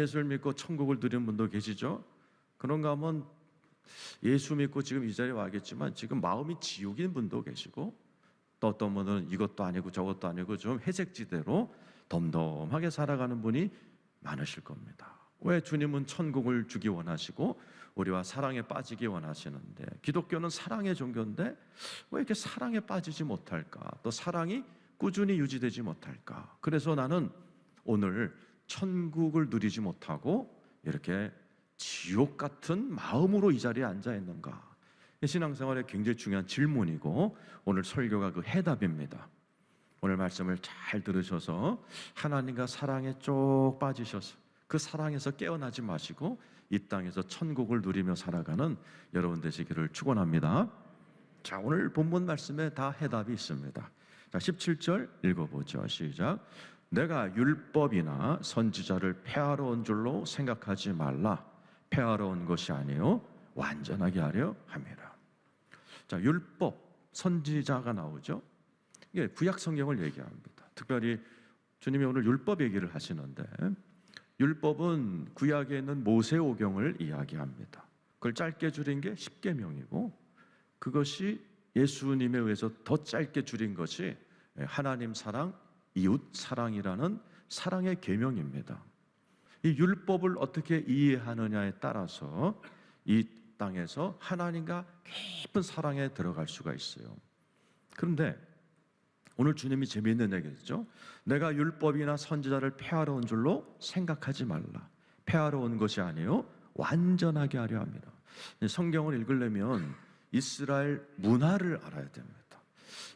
예수를 믿고 천국을 누리는 분도 계시죠? 그런가 하면 예수 믿고 지금 이 자리에 와겠지만 지금 마음이 지옥인 분도 계시고 또 어떤 분은 이것도 아니고 저것도 아니고 좀 회색지대로 덤덤하게 살아가는 분이 많으실 겁니다. 왜 주님은 천국을 주기 원하시고 우리와 사랑에 빠지기 원하시는데 기독교는 사랑의 종교인데 왜 이렇게 사랑에 빠지지 못할까? 또 사랑이 꾸준히 유지되지 못할까? 그래서 나는 오늘 천국을 누리지 못하고 이렇게 지옥 같은 마음으로 이 자리에 앉아 있는가? 신앙생활에 굉장히 중요한 질문이고 오늘 설교가 그 해답입니다. 오늘 말씀을 잘 들으셔서 하나님과 사랑에 쪽 빠지셔서 그 사랑에서 깨어나지 마시고 이 땅에서 천국을 누리며 살아가는 여러분 되시기를 축원합니다. 자, 오늘 본문 말씀에 다 해답이 있습니다. 자, 17절 읽어보죠. 시작. 내가 율법이나 선지자를 폐하러 온 줄로 생각하지 말라. 폐하러 온 것이 아니요 완전하게 하려 함이라. 자, 율법, 선지자가 나오죠. 이게 구약 성경을 얘기합니다. 특별히 주님이 오늘 율법 얘기를 하시는데 율법은 구약에 있는 모세오경을 이야기합니다. 그걸 짧게 줄인 게 십계명이고 그것이 예수님에 의해서 더 짧게 줄인 것이 하나님 사랑, 이웃 사랑이라는 사랑의 계명입니다. 이 율법을 어떻게 이해하느냐에 따라서 이 땅에서 하나님과 깊은 사랑에 들어갈 수가 있어요. 그런데 오늘 주님이 재미있는 얘기죠. 내가 율법이나 선지자를 폐하러 온 줄로 생각하지 말라. 폐하러 온 것이 아니요 완전하게 하려 합니다. 성경을 읽으려면 이스라엘 문화를 알아야 됩니다.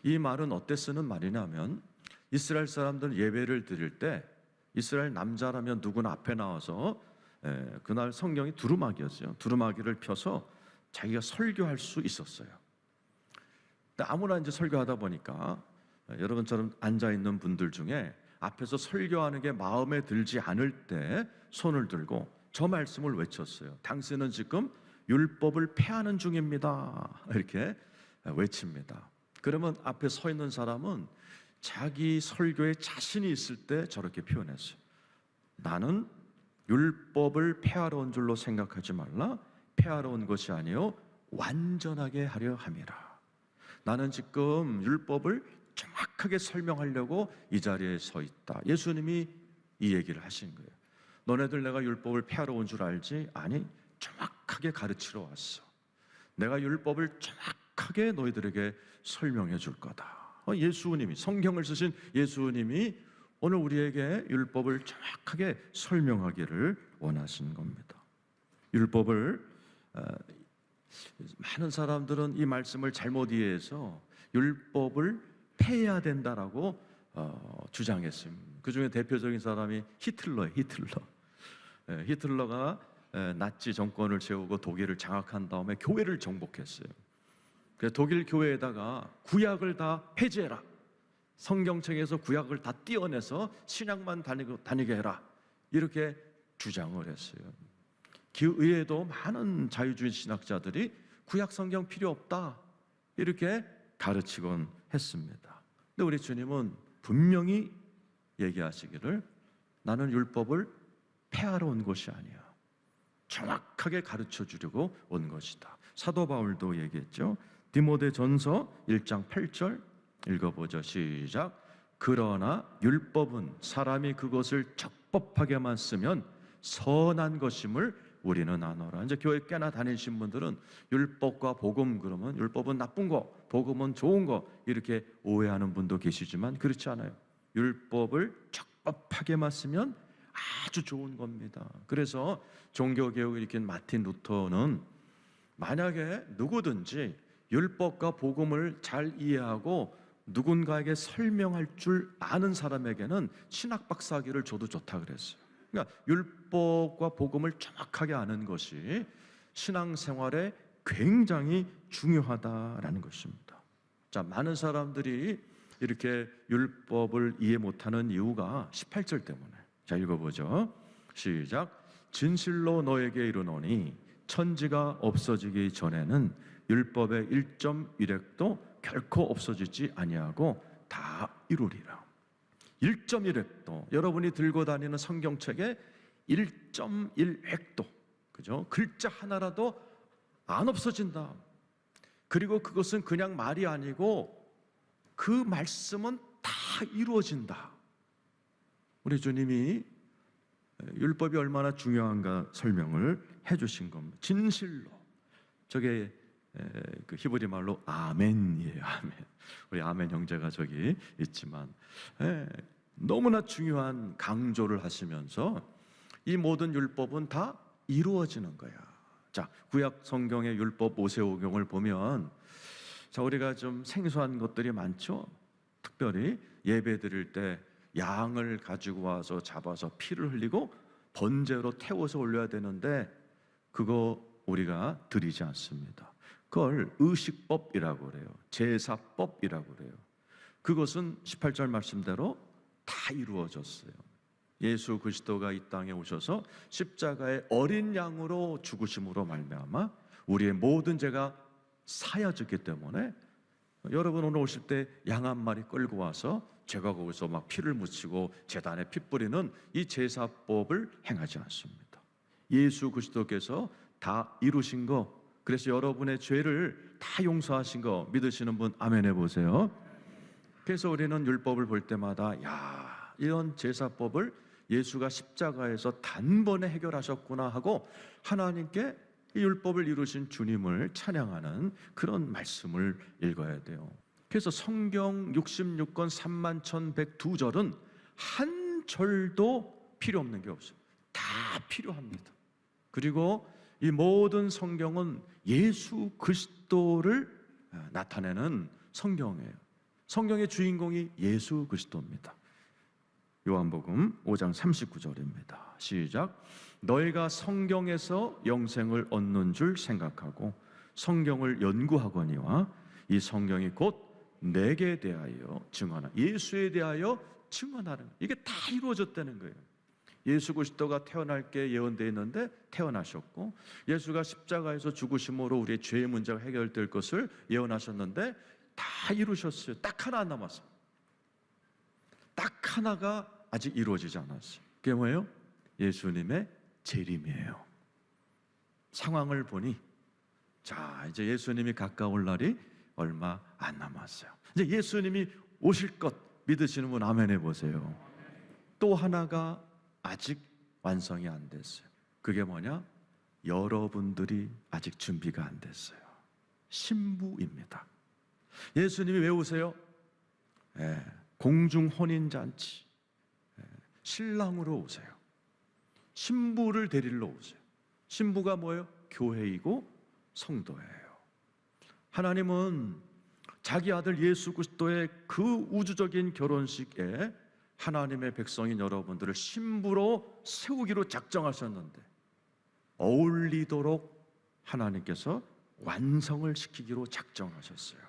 이 말은 어때 쓰는 말이냐면 이스라엘 사람들 예배를 드릴 때 이스라엘 남자라면 누구나 앞에 나와서 에, 그날 성경이 두루마기였어요. 두루마기를 펴서 자기가 설교할 수 있었어요. 근데 아무나 이제 설교하다 보니까 여러분처럼 앉아 있는 분들 중에 앞에서 설교하는 게 마음에 들지 않을 때 손을 들고 저 말씀을 외쳤어요. 당신은 지금 율법을 폐하는 중입니다. 이렇게 외칩니다. 그러면 앞에 서 있는 사람은 자기 설교에 자신이 있을 때 저렇게 표현했어요. 나는 율법을 폐하러 온 줄로 생각하지 말라. 폐하러 온 것이 아니요 완전하게 하려 함이라. 나는 지금 율법을 정확하게 설명하려고 이 자리에 서 있다. 예수님이 이 얘기를 하신 거예요. 너네들 내가 율법을 폐하러 온 줄 알지? 아니, 정확하게 가르치러 왔어. 내가 율법을 정확하게 너희들에게 설명해 줄 거다. 어, 예수님이 성경을 쓰신 예수님이 오늘 우리에게 율법을 정확하게 설명하기를 원하신 겁니다. 율법을 어, 많은 사람들은 이 말씀을 잘못 이해해서 율법을 폐해야 된다라고 어, 주장했습니다. 그 중에 대표적인 사람이 히틀러예요. 히틀러. 예, 히틀러가 예, 나치 정권을 세우고 독일을 장악한 다음에 교회를 정복했어요. 독일 교회에다가 구약을 다 폐지해라. 성경책에서 구약을 다 띄어내서 신약만 다니고, 다니게 해라. 이렇게 주장을 했어요. 그 의외에도 많은 자유주의 신학자들이 구약 성경 필요 없다. 이렇게 가르치곤 했습니다. 근데 우리 주님은 분명히 얘기하시기를 나는 율법을 폐하러 온 것이 아니야. 정확하게 가르쳐 주려고 온 것이다. 사도 바울도 얘기했죠. 디모데 전서 1장 8절 읽어보죠. 시작. 그러나 율법은 사람이 그것을 적법하게만 쓰면 선한 것임을 우리는 아노라. 이제 교회 꽤나 다니신 분들은 율법과 복음 그러면 율법은 나쁜 거, 복음은 좋은 거 이렇게 오해하는 분도 계시지만 그렇지 않아요. 율법을 적법하게만 쓰면 아주 좋은 겁니다. 그래서 종교개혁을 일으킨 마틴 루터는 만약에 누구든지 율법과 복음을 잘 이해하고 누군가에게 설명할 줄 아는 사람에게는 신학 박사학위를 줘도 좋다 그랬어요. 그러니까 율법과 복음을 정확하게 아는 것이 신앙생활에 굉장히 중요하다라는 것입니다. 자, 많은 사람들이 이렇게 율법을 이해 못하는 이유가 18절 때문에. 자, 읽어보죠. 시작. 진실로 너에게 이르노니 천지가 없어지기 전에는 율법의 1.1획도 결코 없어지지 아니하고 다 이루리라. 1.1획도 여러분이 들고 다니는 성경책에 1.1획도 그죠? 글자 하나라도 안 없어진다. 그리고 그것은 그냥 말이 아니고 그 말씀은 다 이루어진다. 우리 주님이 율법이 얼마나 중요한가 설명을 해 주신 겁니다. 진실로 저게 에, 그 히브리 말로 아멘이에요. 아멘. 우리 아멘 형제가 저기 있지만 에, 너무나 중요한 강조를 하시면서 이 모든 율법은 다 이루어지는 거야. 자, 구약 성경의 율법 모세오경을 보면 자, 우리가 좀 생소한 것들이 많죠. 특별히 예배 드릴 때 양을 가지고 와서 잡아서 피를 흘리고 번제로 태워서 올려야 되는데 그거 우리가 드리지 않습니다. 그걸 의식법이라고 그래요. 제사법이라고 그래요. 그것은 18절 말씀대로 다 이루어졌어요. 예수 그리스도가 이 땅에 오셔서 십자가의 어린 양으로 죽으심으로 말미암아 우리의 모든 죄가 사여졌기 때문에 여러분 오늘 오실 때 양 한 마리 끌고 와서 제가 거기서 막 피를 묻히고 제단에 피 뿌리는 이 제사법을 행하지 않습니다. 예수 그리스도께서 다 이루신 거 그래서 여러분의 죄를 다 용서하신 거 믿으시는 분 아멘 해보세요. 그래서 우리는 율법을 볼 때마다 야 이런 제사법을 예수가 십자가에서 단번에 해결하셨구나 하고 하나님께 이 율법을 이루신 주님을 찬양하는 그런 말씀을 읽어야 돼요. 그래서 성경 66권 3만 1102절은 한 절도 필요 없는 게 없어요. 다 필요합니다. 그리고 이 모든 성경은 예수 그리스도를 나타내는 성경이에요. 성경의 주인공이 예수 그리스도입니다. 요한복음 5장 39절입니다. 시작. 너희가 성경에서 영생을 얻는 줄 생각하고 성경을 연구하거니와 이 성경이 곧 내게 대하여 증언하 예수에 대하여 증언하는 이게 다 이루어졌다는 거예요. 예수 그리스도가 태어날 게 예언되어 있는데 태어나셨고 예수가 십자가에서 죽으심으로 우리의 죄의 문제가 해결될 것을 예언하셨는데 다 이루셨어요. 딱 하나 안 남았어요. 딱 하나가 아직 이루어지지 않았어요. 그게 뭐예요? 예수님의 재림이에요. 상황을 보니 자 이제 예수님이 가까울 날이 얼마 안 남았어요. 이제 예수님이 오실 것 믿으시는 분 아멘 해 보세요. 또 하나가 아직 완성이 안 됐어요. 그게 뭐냐? 여러분들이 아직 준비가 안 됐어요. 신부입니다. 예수님이 왜 오세요? 예, 공중 혼인 잔치. 예, 신랑으로 오세요. 신부를 데리러 오세요. 신부가 뭐예요? 교회이고 성도예요. 하나님은 자기 아들 예수 그리스도의 그 우주적인 결혼식에 하나님의 백성인 여러분들을 신부로 세우기로 작정하셨는데 어울리도록 하나님께서 완성을 시키기로 작정하셨어요.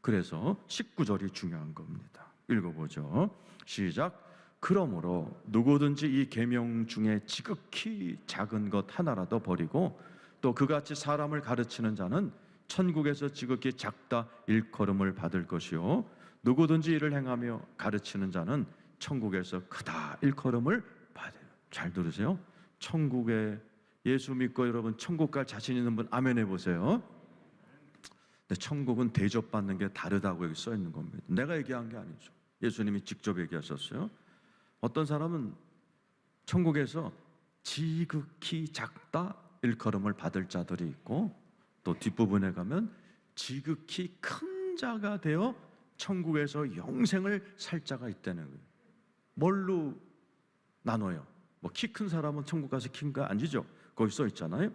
그래서 19절이 중요한 겁니다. 읽어보죠. 시작. 그러므로 누구든지 이 계명 중에 지극히 작은 것 하나라도 버리고 또 그같이 사람을 가르치는 자는 천국에서 지극히 작다 일컬음을 받을 것이요 누구든지 이를 행하며 가르치는 자는 천국에서 크다 일컬음을 받아요. 잘 들으세요. 천국에 예수 믿고 여러분 천국 갈 자신 있는 분 아멘 해보세요. 근데 천국은 대접받는 게 다르다고 여기 써 있는 겁니다. 내가 얘기한 게 아니죠. 예수님이 직접 얘기하셨어요. 어떤 사람은 천국에서 지극히 작다 일컬음을 받을 자들이 있고 또 뒷부분에 가면 지극히 큰 자가 되어 천국에서 영생을 살 자가 있다는 거예요. 뭘로 나눠요? 뭐 키 큰 사람은 천국 가서 킨가 아니죠? 거기 써 있잖아요.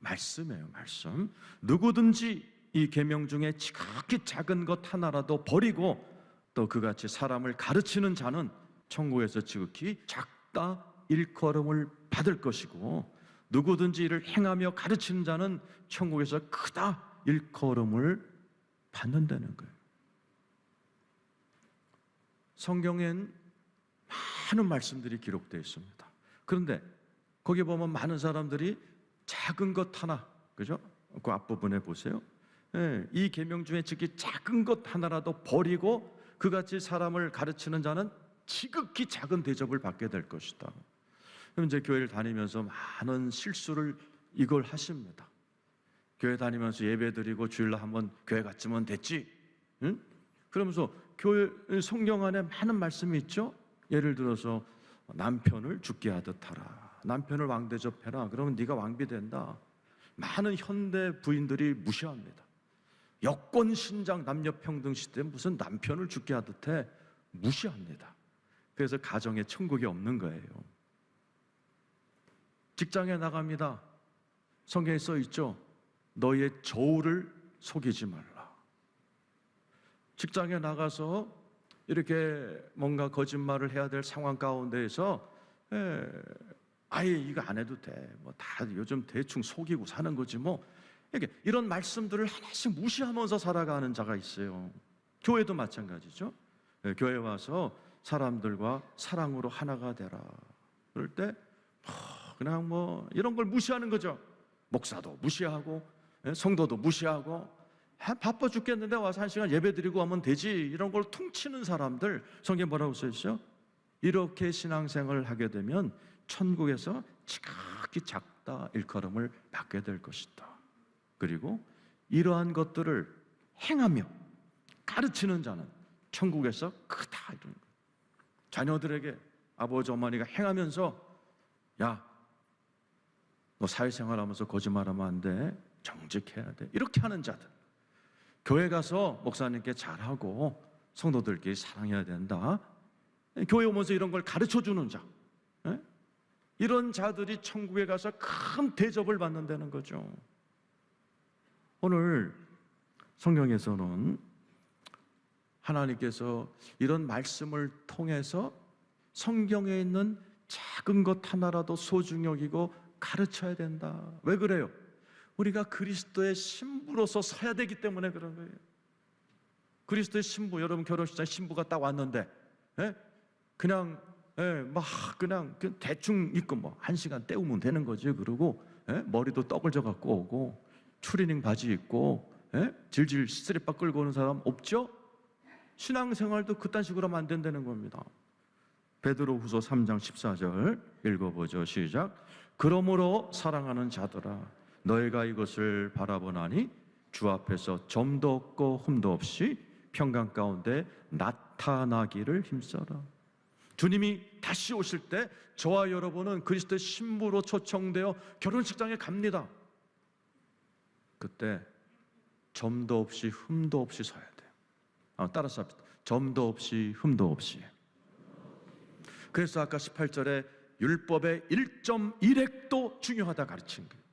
말씀이에요, 말씀. 누구든지 이 계명 중에 지극히 작은 것 하나라도 버리고 또 그같이 사람을 가르치는 자는 천국에서 지극히 작다 일컬음을 받을 것이고 누구든지 이를 행하며 가르치는 자는 천국에서 크다 일컬음을 받는다는 거예요. 성경엔 많은 말씀들이 기록되어 있습니다. 그런데 거기 보면 많은 사람들이 작은 것 하나, 그죠? 그 앞부분에 보세요. 예, 이 계명 중에 특히 작은 것 하나라도 버리고 그같이 사람을 가르치는 자는 지극히 작은 대접을 받게 될 것이다. 이제 교회를 다니면서 많은 실수를 이걸 하십니다. 교회 다니면서 예배 드리고 주일날 한번 교회 갔으면 됐지. 응? 그러면서 교회 성경 안에 많은 말씀이 있죠. 예를 들어서 남편을 죽게 하듯 하라. 남편을 왕 대접해라. 그러면 네가 왕비 된다. 많은 현대 부인들이 무시합니다. 여권 신장 남녀 평등 시대 무슨 남편을 죽게 하듯 해 무시합니다. 그래서 가정에 천국이 없는 거예요. 직장에 나갑니다. 성경에 써 있죠. 너의 저울을 속이지 말라. 직장에 나가서 이렇게 뭔가 거짓말을 해야 될 상황 가운데에서 에, 아예 이거 안 해도 돼. 뭐 다 요즘 대충 속이고 사는 거지 뭐. 이렇게 이런 말씀들을 하나씩 무시하면서 살아가는 자가 있어요. 교회도 마찬가지죠. 예, 교회 와서 사람들과 사랑으로 하나가 되라. 그럴 때 뭐, 그냥 뭐 이런 걸 무시하는 거죠. 목사도 무시하고 예, 성도도 무시하고 아, 바빠 죽겠는데 와서 한 시간 예배 드리고 하면 되지 이런 걸 퉁치는 사람들 성경 뭐라고 써 있어요? 이렇게 신앙생활을 하게 되면 천국에서 지극히 작다 일컬음을 받게 될 것이다. 그리고 이러한 것들을 행하며 가르치는 자는 천국에서 크다 이런 거. 자녀들에게 아버지 어머니가 행하면서 야, 너 사회생활하면서 거짓말하면 안 돼. 정직해야 돼. 이렇게 하는 자들. 교회 가서 목사님께 잘하고 성도들끼리 사랑해야 된다. 교회 오면서 이런 걸 가르쳐 주는 자. 예? 이런 자들이 천국에 가서 큰 대접을 받는다는 거죠. 오늘 성경에서는 하나님께서 이런 말씀을 통해서 성경에 있는 작은 것 하나라도 소중히 여기고 가르쳐야 된다. 왜 그래요? 우리가 그리스도의 신부로서 서야 되기 때문에 그런 거예요. 그리스도의 신부, 여러분 결혼식장 신부가 딱 왔는데, 예? 그냥, 예, 막 그냥 그 대충 입고 뭐 한 시간 때우면 되는 거지. 그러고 예? 머리도 떡을 져 갖고 오고 추리닝 바지 입고 예? 질질 스트릿바 끌고 오는 사람 없죠? 신앙생활도 그딴 식으로 하면 안 된다는 겁니다. 베드로 후서 3장 14절 읽어보죠. 시작. 그러므로 사랑하는 자들아 너희가 이것을 바라보나니 주 앞에서 점도 없고 흠도 없이 평강 가운데 나타나기를 힘써라. 주님이 다시 오실 때 저와 여러분은 그리스도의 신부로 초청되어 결혼식장에 갑니다. 그때 점도 없이 흠도 없이 서야 돼요. 아, 따라서 합시다. 점도 없이 흠도 없이. 그래서 아까 18절에 율법의 1.1핵도 중요하다 가르친 거예요.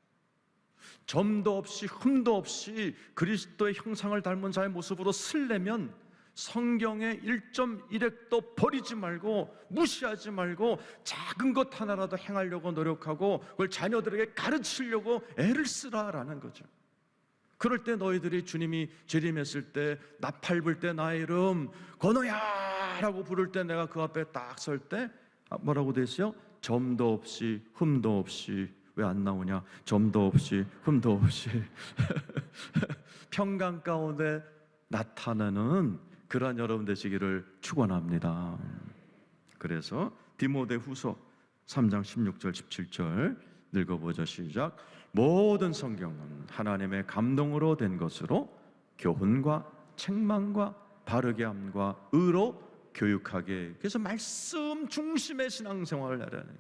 점도 없이 흠도 없이 그리스도의 형상을 닮은 자의 모습으로 쓰려면 성경의 1.1핵도 버리지 말고 무시하지 말고 작은 것 하나라도 행하려고 노력하고 그걸 자녀들에게 가르치려고 애를 쓰라라는 거죠. 그럴 때 너희들이 주님이 재림했을 때 나팔 불 때 나의 이름 건호야 라고 부를 때 내가 그 앞에 딱 설때 아, 뭐라고 되세요? 점도 없이 흠도 없이 왜 안 나오냐? 점도 없이 흠도 없이 평강 가운데 나타나는 그러한 여러분 되시기를 축원합니다. 그래서 디모데 후서 3장 16절 17절 읽어보죠 시작 모든 성경은 하나님의 감동으로 된 것으로 교훈과 책망과 바르게 함과 의로 교육하게 그래서 말씀 중심의 신앙생활을 하라는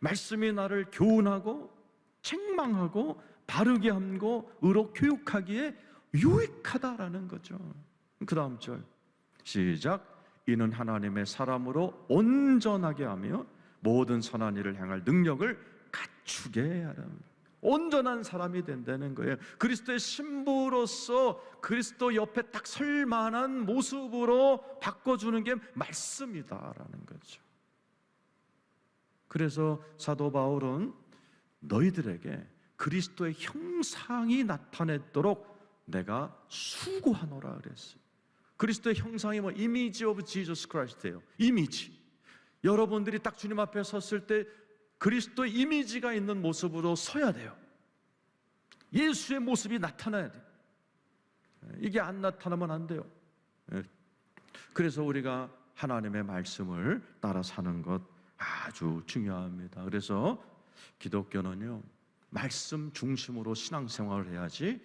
말씀이 나를 교훈하고 책망하고 바르게 함고 의로 교육하기에 유익하다라는 거죠. 그 다음 절 시작 이는 하나님의 사람으로 온전하게 하며 모든 선한 일을 행할 능력을 갖추게 하라. 온전한 사람이 된다는 거예요. 그리스도의 신부로서 그리스도 옆에 딱 설 만한 모습으로 바꿔주는 게 말씀이다라는 거죠. 그래서 사도 바울은 너희들에게 그리스도의 형상이 나타냈도록 내가 수고하노라 그랬어요. 그리스도의 형상이 뭐 이미지 오브 지저스 크라이스트예요. 이미지. 여러분들이 딱 주님 앞에 섰을 때 그리스도의 이미지가 있는 모습으로 서야 돼요. 예수의 모습이 나타나야 돼요. 이게 안 나타나면 안 돼요. 예. 그래서 우리가 하나님의 말씀을 따라 사는 것 아주 중요합니다. 그래서 기독교는요 말씀 중심으로 신앙생활을 해야지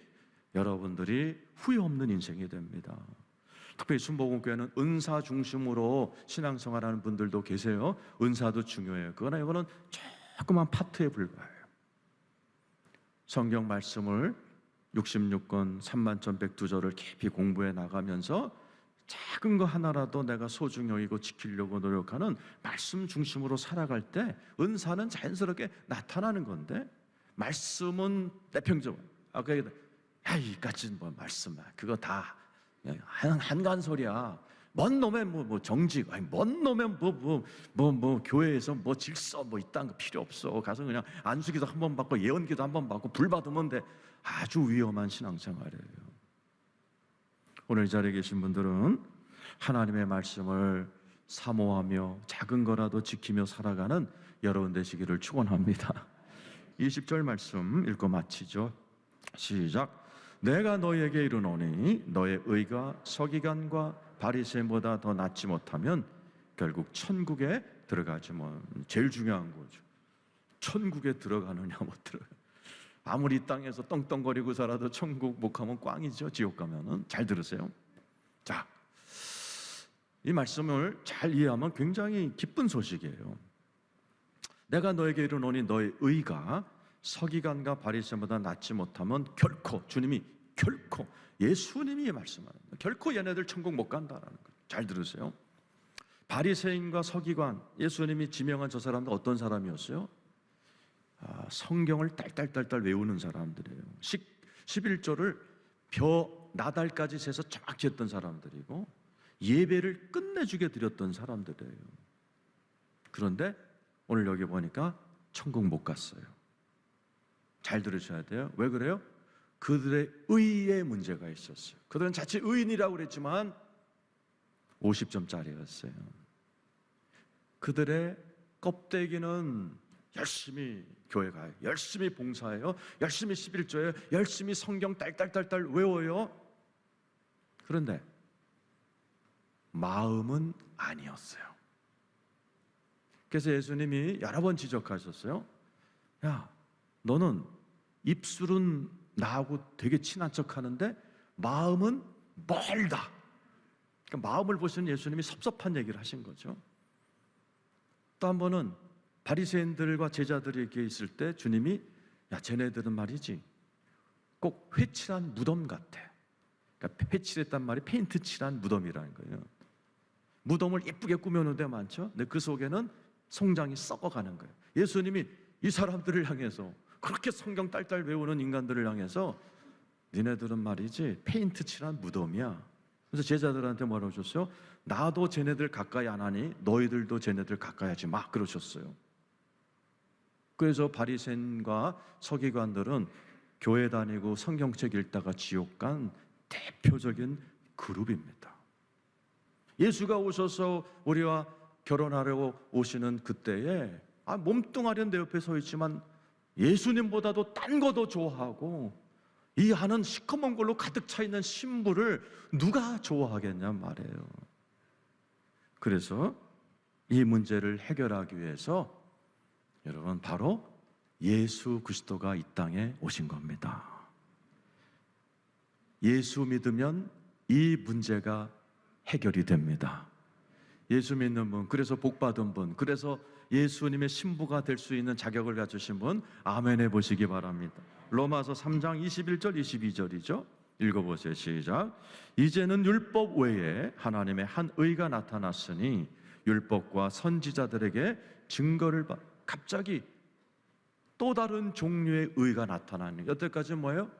여러분들이 후회 없는 인생이 됩니다. 특별히 순복음교회는 은사 중심으로 신앙생활하는 분들도 계세요. 은사도 중요해요. 그러나 이거는 조그만 파트에 불과해요. 성경 말씀을 66권 3만 1102절을 깊이 공부해 나가면서 작은 거 하나라도 내가 소중히 여기고 지키려고 노력하는 말씀 중심으로 살아갈 때 은사는 자연스럽게 나타나는 건데 말씀은 내평적 아까 얘기했 야이까지 뭐 말씀 그거 다 한, 한간 소리야. 먼 놈의 뭐, 뭐 정직 아니 먼 놈의 뭐 뭐 뭐 뭐 교회에서 뭐 질서 뭐 이딴 거 필요 없어. 가서 그냥 안수기도 한 번 받고 예언기도 한 번 받고 불 받으면 돼. 아주 위험한 신앙생활이에요. 오늘 이 자리에 계신 분들은 하나님의 말씀을 사모하며 작은 거라도 지키며 살아가는 여러분 되시기를 축원합니다. 20절 말씀 읽고 마치죠. 시작. 내가 너희에게 이르노니 너의 의가 서기관과 바리새인보다 더 낫지 못하면 결국 천국에 들어가지 뭐 제일 중요한 거죠. 천국에 들어가느냐 못 들어. 아무리 이 땅에서 떵떵거리고 살아도 천국 못 가면 꽝이죠. 지옥 가면은 잘 들으세요. 자, 이 말씀을 잘 이해하면 굉장히 기쁜 소식이에요. 내가 너에게 이르노니 너의 의가 서기관과 바리새인보다 낫지 못하면 결코 주님이 결코 예수님이 말씀하는 거예요. 결코 얘네들 천국 못 간다라는 거예요. 잘 들으세요. 바리새인과 서기관 예수님이 지명한 저 사람들 어떤 사람이었어요? 아, 성경을 딸딸딸딸 외우는 사람들이에요. 11조를 벼 나달까지 세서 정확히 했던 사람들이고 예배를 끝내주게 드렸던 사람들이에요. 그런데 오늘 여기 보니까 천국 못 갔어요. 잘 들으셔야 돼요. 왜 그래요? 그들의 의에 문제가 있었어요. 그들은 자칫 의인이라고 그랬지만 50점짜리였어요. 그들의 껍데기는 열심히 교회 가요. 열심히 봉사해요. 열심히 11조예요. 열심히 성경 딸딸딸딸 외워요. 그런데 마음은 아니었어요. 그래서 예수님이 여러 번 지적하셨어요. 야, 너는 입술은 나하고 되게 친한 척 하는데 마음은 멀다. 그러니까 마음을 보시는 예수님이 섭섭한 얘기를 하신 거죠. 또 한 번은 바리새인들과 제자들에게 있을 때 주님이 야 쟤네들은 말이지 꼭 회칠한 무덤 같아. 그러니까 회칠했단 말이 페인트 칠한 무덤이라는 거예요. 무덤을 예쁘게 꾸며놓은 데 많죠. 근데 그 속에는 송장이 썩어가는 거예요. 예수님이 이 사람들을 향해서 그렇게 성경 딸딸 외우는 인간들을 향해서 니네들은 말이지 페인트 칠한 무덤이야. 그래서 제자들한테 뭐라고 하셨어요? 나도 쟤네들 가까이 안 하니 너희들도 쟤네들 가까이 하지 마 그러셨어요. 그래서 바리새인과 서기관들은 교회 다니고 성경책 읽다가 지옥 간 대표적인 그룹입니다. 예수가 오셔서 우리와 결혼하려고 오시는 그때에 아, 몸뚱아리는 내 옆에 서 있지만 예수님보다도 딴 거도 좋아하고 이 하는 시커먼 걸로 가득 차 있는 신부를 누가 좋아하겠냐 말이에요. 그래서 이 문제를 해결하기 위해서 여러분 바로 예수 그리스도가 이 땅에 오신 겁니다. 예수 믿으면 이 문제가 해결이 됩니다. 예수 믿는 분, 그래서 복 받은 분, 그래서 예수님의 신부가 될 수 있는 자격을 갖추신 분, 아멘 해 보시기 바랍니다. 로마서 3장 21절, 22절이죠. 읽어보세요. 시작. 이제는 율법 외에 하나님의 한 의가 나타났으니 율법과 선지자들에게 증거를 받. 갑자기 또 다른 종류의 의가 나타나는. 여태까지 뭐예요?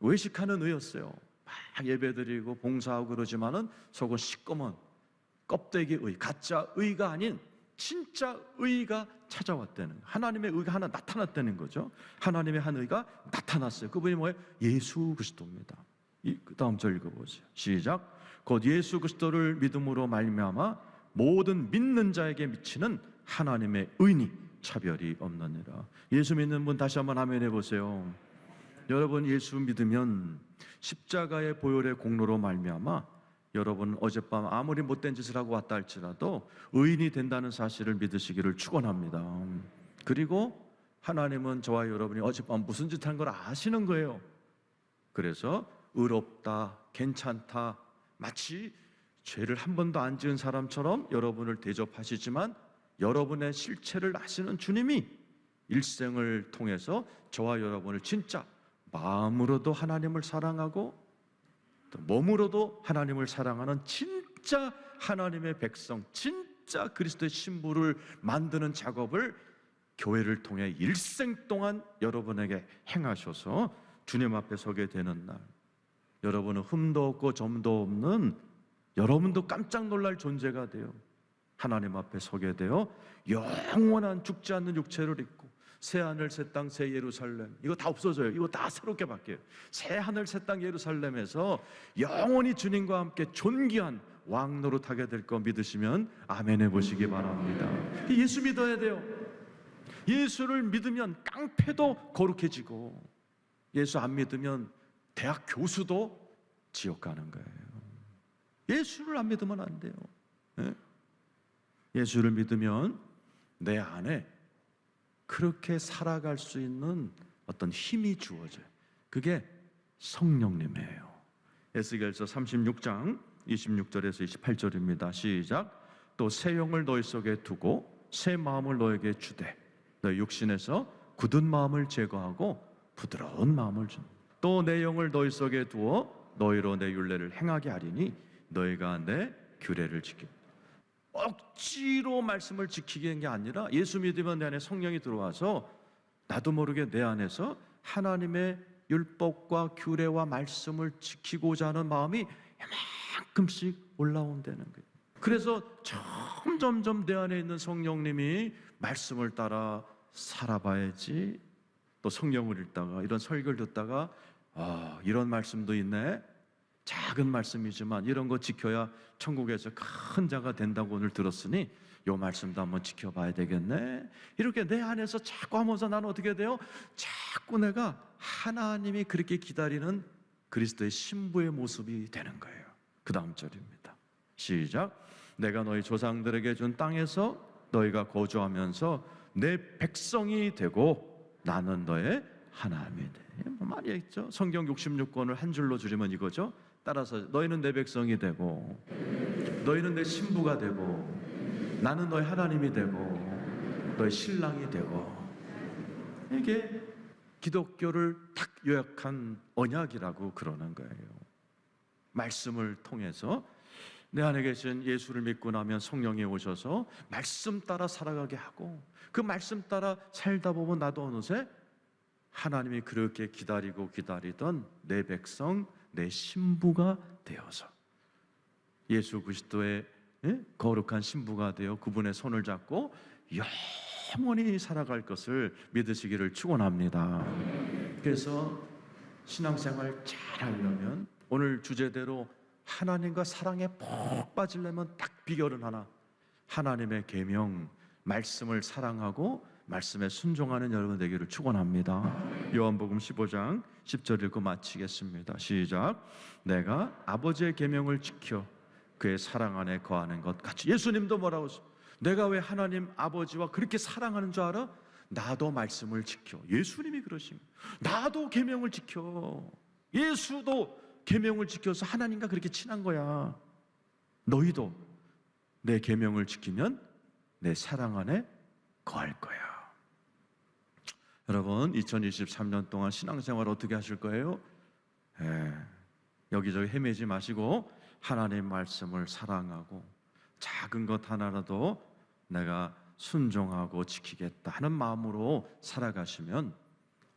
외식하는 의였어요. 막 예배드리고 봉사하고 그러지만은 속은 시꺼먼 껍데기 의, 가짜 의가 아닌 진짜 의가 찾아왔다는. 하나님의 의가 하나 나타났다는 거죠. 하나님의 한 의가 나타났어요. 그분이 뭐예요? 예수 그리스도입니다. 이그 다음 절 읽어보세요. 시작. 곧 예수 그리스도를 믿음으로 말미암아 모든 믿는 자에게 미치는 하나님의 의니 차별이 없느니라. 예수 믿는 분 다시 한번 아멘 해보세요. 여러분 예수 믿으면 십자가의 보혈의 공로로 말미암아 여러분 어젯밤 아무리 못된 짓을 하고 왔다 할지라도 의인이 된다는 사실을 믿으시기를 축원합니다. 그리고 하나님은 저와 여러분이 어젯밤 무슨 짓 한 걸 아시는 거예요. 그래서 의롭다, 괜찮다, 마치 죄를 한 번도 안 지은 사람처럼 여러분을 대접하시지만 여러분의 실체를 아시는 주님이 일생을 통해서 저와 여러분을 진짜 마음으로도 하나님을 사랑하고 또 몸으로도 하나님을 사랑하는 진짜 하나님의 백성, 진짜 그리스도의 신부를 만드는 작업을 교회를 통해 일생 동안 여러분에게 행하셔서 주님 앞에 서게 되는 날. 여러분은 흠도 없고 점도 없는 여러분도 깜짝 놀랄 존재가 돼요. 하나님 앞에 서게 되어 영원한 죽지 않는 육체를 입고 새 하늘 새 땅 새 예루살렘 이거 다 없어져요. 이거 다 새롭게 바뀌어요. 새 하늘 새 땅 예루살렘에서 영원히 주님과 함께 존귀한 왕 노릇하게 될 거 믿으시면 아멘 해 보시기 바랍니다. 예수 믿어야 돼요. 예수를 믿으면 깡패도 거룩해지고 예수 안 믿으면 대학 교수도 지옥 가는 거예요. 예수를 안 믿으면 안 돼요. 예? 예수를 믿으면 내 안에 그렇게 살아갈 수 있는 어떤 힘이 주어져요. 그게 성령님이에요. 에스겔서 36장 26절에서 28절입니다. 시작. 또 새 영을 너희 속에 두고 새 마음을 너에게 주되 너희 육신에서 굳은 마음을 제거하고 부드러운 마음을 준. 또 내 영을 너희 속에 두어 너희로 내 율례를 행하게 하리니 너희가 내 규례를 지켜. 억지로 말씀을 지키게 한 게 아니라 예수 믿으면 내 안에 성령이 들어와서 나도 모르게 내 안에서 하나님의 율법과 규례와 말씀을 지키고자 하는 마음이 이만큼씩 올라온다는 거예요. 그래서 점점점 내 안에 있는 성령님이 말씀을 따라 살아봐야지. 또 성령을 읽다가 이런 설교를 듣다가 아 이런 말씀도 있네. 작은 말씀이지만 이런 거 지켜야 천국에서 큰 자가 된다고 오늘 들었으니 요 말씀도 한번 지켜봐야 되겠네. 이렇게 내 안에서 자꾸 하면서 나는 어떻게 돼요? 자꾸 내가 하나님이 그렇게 기다리는 그리스도의 신부의 모습이 되는 거예요. 그 다음 절입니다. 시작. 내가 너희 조상들에게 준 땅에서 너희가 거주하면서 내 백성이 되고 나는 너의 하나님이 돼. 뭐 말이 있죠. 성경 66권을 한 줄로 줄이면 이거죠. 따라서 너희는 내 백성이 되고 너희는 내 신부가 되고 나는 너희 하나님이 되고 너희 신랑이 되고 이게 기독교를 딱 요약한 언약이라고 그러는 거예요. 말씀을 통해서 내 안에 계신 예수를 믿고 나면 성령이 오셔서 말씀 따라 살아가게 하고 그 말씀 따라 살다 보면 나도 어느새 하나님이 그렇게 기다리고 기다리던 내 백성, 내 신부가 되어서 예수 그리스도의 예? 거룩한 신부가 되어 그분의 손을 잡고 영원히 살아갈 것을 믿으시기를 축원합니다. 그래서 신앙생활 잘 하려면 오늘 주제대로 하나님과 사랑에 푹 빠지려면 딱 비결은 하나. 하나님의 계명, 말씀을 사랑하고 말씀에 순종하는 여러분 되기를 축원합니다. 요한복음 15장 10절 읽고 마치겠습니다. 시작. 내가 아버지의 계명을 지켜 그의 사랑 안에 거하는 것 같이 예수님도 뭐라고 했어? 내가 왜 하나님 아버지와 그렇게 사랑하는 줄 알아? 나도 말씀을 지켜. 예수님이 그러심. 나도 계명을 지켜. 예수도 계명을 지켜서 하나님과 그렇게 친한 거야. 너희도 내 계명을 지키면 내 사랑 안에 거할 거야. 여러분, 2023년 동안 신앙생활 어떻게 하실 거예요? 예, 여기저기 헤매지 마시고 하나님 말씀을 사랑하고 작은 것 하나라도 내가 순종하고 지키겠다 하는 마음으로 살아가시면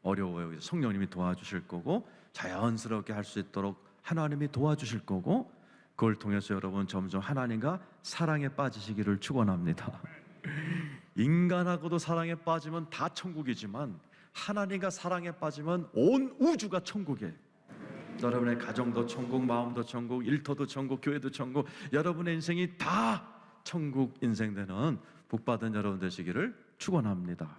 어려워요. 성령님이 도와주실 거고 자연스럽게 할 수 있도록 하나님이 도와주실 거고 그걸 통해서 여러분 점점 하나님과 사랑에 빠지시기를 축원합니다. 인간하고도 사랑에 빠지면 다 천국이지만 하나님과 사랑에 빠지면 온 우주가 천국이에요. 여러분의 가정도 천국, 마음도 천국, 일터도 천국, 교회도 천국, 여러분의 인생이 다 천국 인생 되는 복받은 여러분 되시기를 축원합니다.